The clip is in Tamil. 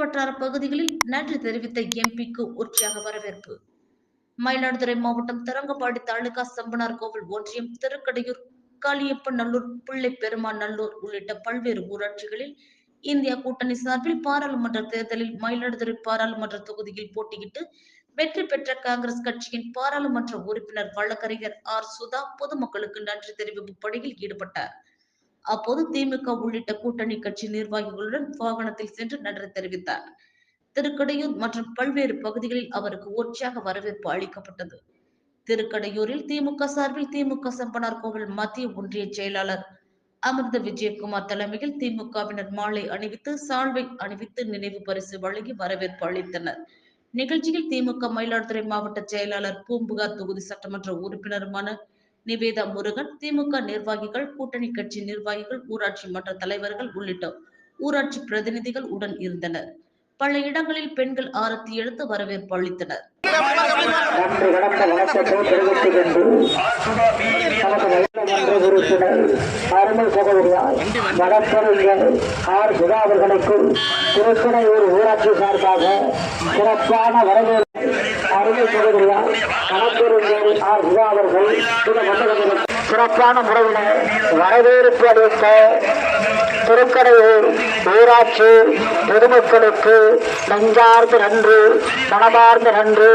சுற்றுவட்டார பகுதிகளில் நன்றி தெரிவித்த எம்பிக்கு உற்சாக வரவேற்பு. மயிலாடுதுறை மாவட்டம் தரங்கம்பாடி தாலுகா சம்பனார் கோவில் ஒன்றியம் திருக்கடையூர் காளியப்பநல்லூர் பிள்ளை பெருமாள் நல்லூர் உள்ளிட்ட பல்வேறு ஊராட்சிகளில் இந்தியா கூட்டணி சார்பில் பாராளுமன்ற தேர்தலில் மயிலாடுதுறை பாராளுமன்ற தொகுதியில் போட்டியிட்டு வெற்றி பெற்ற காங்கிரஸ் கட்சியின் பாராளுமன்ற உறுப்பினர் வழக்கறிஞர் ஆர் சுதா பொதுமக்களுக்கு நன்றி தெரிவிப்பு பணியில் ஈடுபட்டார். அப்போது திமுக உள்ளிட்ட கூட்டணி கட்சி நிர்வாகிகளுடன் வாகனத்தில் சென்று நன்றி தெரிவித்தார். திருக்கடையூர் மற்றும் பல்வேறு பகுதிகளில் அவருக்கு உற்சாக வரவேற்பு அளிக்கப்பட்டது. திருக்கடையூரில் திமுக சார்பில் திமுக சம்பனார் கோவில் மத்திய ஒன்றிய செயலாளர் அமிர்த விஜயகுமார் தலைமையில் திமுகவினர் மாலை அணிவித்து சால்வை அணிவித்து நினைவு பரிசு வழங்கி வரவேற்பு அளித்தனர். நிகழ்ச்சியில் திமுக மயிலாடுதுறை மாவட்ட செயலாளர் பூம்புகார் தொகுதி சட்டமன்ற உறுப்பினருமான நிவேதா முருகன் திமுக நிர்வாகிகள் கூட்டணி கட்சி நிர்வாகிகள் ஊராட்சி மன்ற தலைவர்கள் உள்ளிட்ட ஊராட்சி பிரதிநிதிகள் உடன் இருந்தனர். பல இடங்களில் பெண்கள் ஆரத்தி எடுத்து வரவேற்பு அளித்தனர். அருமை சகோதரியார் வழக்கறிஞர் ஆர். சுதா அவர்களுக்கு திருக்கடையூர் ஊராட்சி சார்பாக சிறப்பான வரவேற்பு அருமை சகோதரியார் ஆர் சுதா அவர்கள் இந்த சிறப்பான முறையில் வரவேற்பு அளித்த திருக்கடையூர் ஊராட்சி பொதுமக்களுக்கு நெஞ்சார்ந்த நன்று மனமார்ந்த நன்று.